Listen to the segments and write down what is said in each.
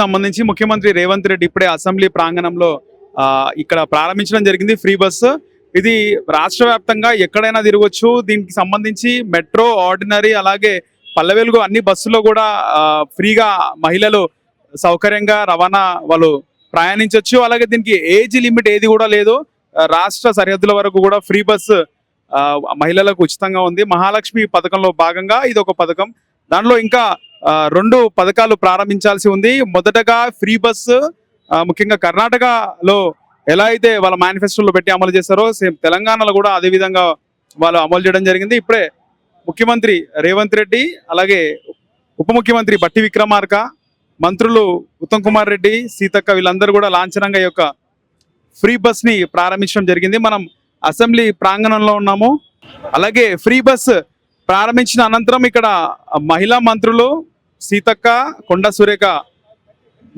సంబంధించి ముఖ్యమంత్రి రేవంత్ రెడ్డి ఇప్పుడే అసెంబ్లీ ప్రాంగణంలో ఇక్కడ ప్రారంభించడం జరిగింది ఫ్రీ బస్సు ఇది రాష్ట్ర వ్యాప్తంగా ఎక్కడైనా తిరగొచ్చు. దీనికి సంబంధించి మెట్రో ఆర్డినరీ అలాగే పల్లెవెలుగు అన్ని బస్సులో కూడా ఫ్రీగా మహిళలు సౌకర్యంగా రవాణా వాళ్ళు ప్రయాణించవచ్చు అలాగే దీనికి ఏజ్ లిమిట్ ఏది కూడా లేదు. రాష్ట్ర సరిహద్దుల వరకు కూడా ఫ్రీ బస్ మహిళలకు ఉచితంగా ఉంది. మహాలక్ష్మి పథకంలో భాగంగా ఇది ఒక పథకం. దానిలో ఇంకా రెండు పథకాలు ప్రారంభించాల్సి ఉంది. మొదటగా ఫ్రీ బస్సు ముఖ్యంగా కర్ణాటకలో ఎలా అయితే వాళ్ళ మేనిఫెస్టోలో పెట్టి అమలు చేస్తారో సేమ్ తెలంగాణలో కూడా అదే విధంగా వాళ్ళు అమలు చేయడం జరిగింది. ఇప్పుడే ముఖ్యమంత్రి రేవంత్ రెడ్డి అలాగే ఉప ముఖ్యమంత్రి బట్టి విక్రమార్క మంత్రులు ఉత్తమ్ కుమార్ రెడ్డి సీతక్క వీళ్ళందరూ కూడా లాంఛనంగా యొక్క ఫ్రీ బస్ని ప్రారంభించడం జరిగింది. మనం అసెంబ్లీ ప్రాంగణంలో ఉన్నాము. అలాగే ఫ్రీ బస్ ప్రారంభించిన అనంతరం ఇక్కడ మహిళా మంత్రులు సీతక్క కొండ సురేఖ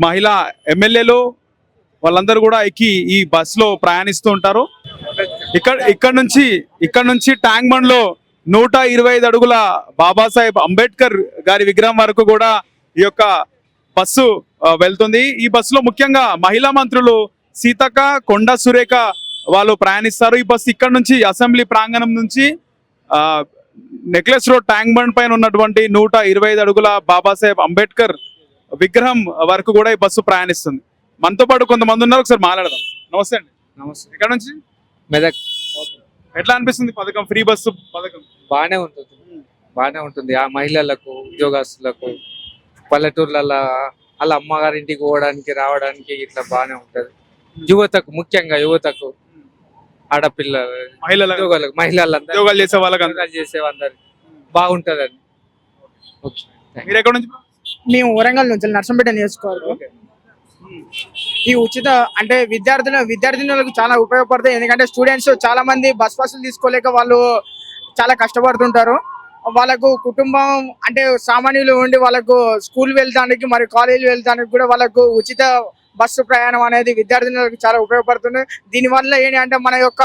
మహిళా ఎమ్మెల్యేలు వాళ్ళందరూ కూడా ఎక్కి ఈ బస్సులో ప్రయాణిస్తూ ఉంటారు. ఇక్కడ ఇక్కడ నుంచి ఇక్కడ నుంచి ట్యాంక్ బండ్లో నూట ఇరవై ఐదు అడుగుల బాబాసాహెబ్ అంబేద్కర్ గారి విగ్రహం వరకు కూడా ఈ యొక్క బస్సు వెళ్తుంది. ఈ బస్సులో ముఖ్యంగా మహిళా మంత్రులు సీతక్క కొండ సురేఖ వాళ్ళు ప్రయాణిస్తారు. ఈ బస్సు ఇక్కడ నుంచి అసెంబ్లీ ప్రాంగణం నుంచి నెక్లెస్ రోడ్ ట్యాంక్ బండ్ పైన ఉన్నటువంటి నూట ఇరవై ఐదు అడుగుల బాబాసాహెబ్ అంబేద్కర్ విగ్రహం వరకు కూడా ఈ బస్సు ప్రయాణిస్తుంది. మనతో పాటు కొంతమంది ఉన్నారు ఒకసారి మాట్లాడదాం. నమస్తే అండి. నమస్తే. ఇక్కడ నుంచి? మెదక్. ఎట్లా అనిపిస్తుంది పథకం? ఫ్రీ బస్సు పథకం? బాగానే ఉంటుంది. బాగానే ఉంటుంది. ఆ మహిళలకు ఉద్యోగస్తులకు పల్లెటూర్లలో వాళ్ళ అమ్మగారింటికి పోవడానికి రావడానికి ఇట్లా బాగానే ఉంటది. యువతకు ముఖ్యంగా యువతకు. ఆడపిల్లలు మహిళల ఉద్యోగాలకు మహిళలందరూ ఉద్యోగాలు చేసే వాళ్ళకి. ఉద్యోగాలు చేసే అందరు బాగుంటదని ఓకే. మీరు ఎక్కడ నుంచి? మేము వరంగల్ నుంచి నర్సంపేట నియోజకవర్గం. ఈ ఉచిత అంటే విద్యార్థుల విద్యార్థినులకు చాలా ఉపయోగపడతాయి. ఎందుకంటే స్టూడెంట్స్ చాలా మంది బస్ పాసులు తీసుకోలేక వాళ్ళు చాలా కష్టపడుతుంటారు. వాళ్ళకు కుటుంబం అంటే సామాన్యులు ఉండి వాళ్ళకు స్కూల్ వెళ్తానికి మరి కాలేజ్ వెళ్తానికి కూడా వాళ్ళకు ఉచిత బస్సు ప్రయాణం అనేది విద్యార్థినులకు చాలా ఉపయోగపడుతుంది. దీనివల్ల ఏంటి అంటే మన యొక్క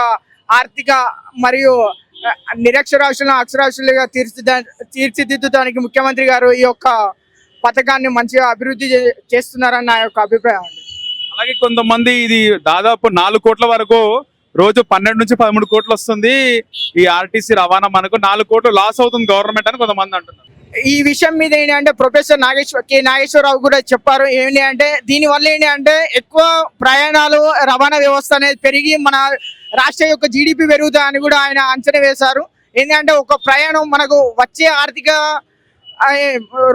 ఆర్థిక మరియు నిరక్షరాశులను అక్షరాశులుగా అక్షరాస్యులుగా తీర్చిదా తీర్చిదిద్దడానికి ముఖ్యమంత్రి గారు ఈ యొక్క పథకాన్ని మంచిగా అభివృద్ధి చే- చేస్తున్నారని నా యొక్క అభిప్రాయం అలాగే కొంతమంది ఇది దాదాపు నాలుగు కోట్ల వరకు రోజు పన్నెండు నుంచి పదమూడు కోట్లు వస్తుంది. ఈ ఆర్టీసీ రవాణా మనకు నాలుగు కోట్లు లాస్ అవుతుంది గవర్నమెంట్ అని కొంతమంది అంటున్నారు. ఈ విషయం మీద ఏంటి అంటే ప్రొఫెసర్ నాగేశ్వర్ కె నాగేశ్వరరావు కూడా చెప్పారు. ఏంటి అంటే దీనివల్ల ఏంటి అంటే ఎక్కువ ప్రయాణాలు రవాణా వ్యవస్థ అనేది పెరిగి మన రాష్ట్ర యొక్క జీడిపి పెరుగుతాయని కూడా ఆయన అంచనా వేశారు. ఏంటంటే ఒక ప్రయాణం మనకు వచ్చే ఆర్థిక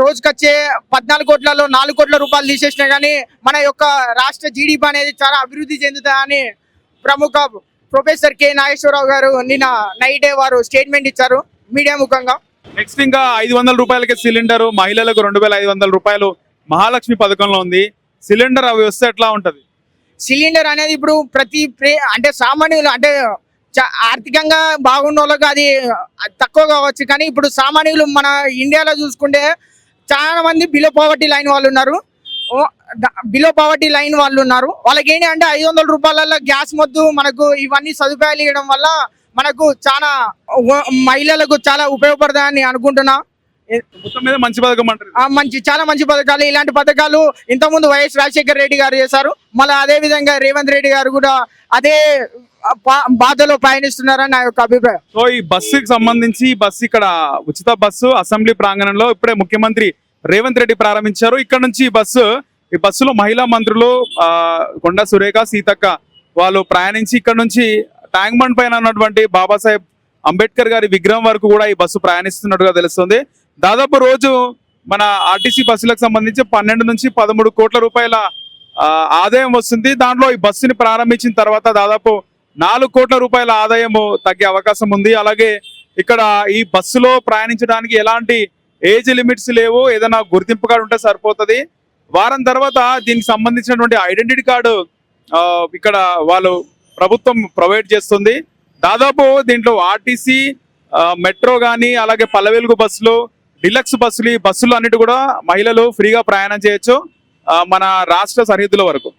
రోజుకొచ్చే పద్నాలుగు కోట్లలో నాలుగు కోట్ల రూపాయలు తీసేసినా కానీ మన యొక్క రాష్ట్ర జీడిపి అనేది చాలా అభివృద్ధి చెందుతాయని ప్రముఖ ప్రొఫెసర్ కె నాగేశ్వరరావు గారు నిన్న నైటే వారు స్టేట్మెంట్ ఇచ్చారు మీడియా ముఖంగా. నెక్స్ట్ ఇంకా ఐదు వందల రూపాయలకి సిలిండర్ మహిళలకు రెండు వేల ఐదు వందల రూపాయలు మహాలక్ష్మి పథకంలో ఉంది. సిలిండర్ అవి వస్తే ఎట్లా ఉంటది? సిలిండర్ అనేది ఇప్పుడు ప్రతి ప్రే అంటే సామాన్యులు అంటే చ- ఆర్థికంగా బాగున్న వాళ్ళకి అది తక్కువ కావచ్చు. కానీ ఇప్పుడు సామాన్యులు మన ఇండియాలో చూసుకుంటే చాలా మంది బిలో పావర్టీ లైన్ వాళ్ళు ఉన్నారు. బిలో పావర్టీ లైన్ వాళ్ళు ఉన్నారు. వాళ్ళకి ఏంటి అంటే ఐదు వందల రూపాయల గ్యాస్ మొద్దు మనకు ఇవన్నీ సదుపాయాలు ఇవ్వడం వల్ల మనకు చాలా మహిళలకు చాలా ఉపయోగపడతాయని అనుకుంటున్నా. మొత్తం మీద మంచి పథకం అంటారు. మంచి చాలా మంచి పథకాలు. ఇలాంటి పథకాలు ఇంతకుముందు వైఎస్ రాజశేఖర రెడ్డి గారు చేశారు. మళ్ళీ అదే విధంగా రేవంత్ రెడ్డి గారు కూడా అదే బాధలో పయనిస్తున్నారని నా యొక్క అభిప్రాయం. సో ఈ బస్సుకి సంబంధించి బస్సు ఇక్కడ ఉచిత బస్సు అసెంబ్లీ ప్రాంగణంలో ఇప్పుడే ముఖ్యమంత్రి రేవంత్ రెడ్డి ప్రారంభించారు. ఇక్కడ నుంచి ఈ బస్సు ఈ బస్సులో మహిళా మంత్రులు ఆ, కొండ సురేఖ సీతక్క వాళ్ళు ప్రయాణించి ఇక్కడ నుంచి ట్యాంక్ బండ్ పైన ఉన్నటువంటి బాబాసాహెబ్ అంబేద్కర్ గారి విగ్రహం వరకు కూడా ఈ బస్సు ప్రయాణిస్తున్నట్టుగా తెలుస్తుంది. దాదాపు రోజు మన ఆర్టీసీ బస్సులకు సంబంధించి పన్నెండు నుంచి పదమూడు కోట్ల రూపాయల ఆదాయం వస్తుంది. దాంట్లో ఈ బస్సుని ప్రారంభించిన తర్వాత దాదాపు నాలుగు కోట్ల రూపాయల ఆదాయం తగ్గే అవకాశం ఉంది. అలాగే ఇక్కడ ఈ బస్సులో ప్రయాణించడానికి ఎలాంటి ఏజ్ లిమిట్స్ లేవు. ఏదైనా గుర్తింపు కార్డు ఉంటే సరిపోతుంది. వారం తర్వాత దీనికి సంబంధించినటువంటి ఐడెంటిటీ కార్డు ఇక్కడ వాళ్ళు ప్రభుత్వం ప్రొవైడ్ చేస్తుంది. దాదాపు దీంట్లో ఆర్టీసీ మెట్రో కానీ అలాగే పల్లవెలుగు బస్సులు డిలక్స్ బస్సులు ఈ బస్సులు అన్నిటి కూడా మహిళలు ఫ్రీగా ప్రయాణం చేయొచ్చు మన రాష్ట్ర సరిహద్దుల వరకు.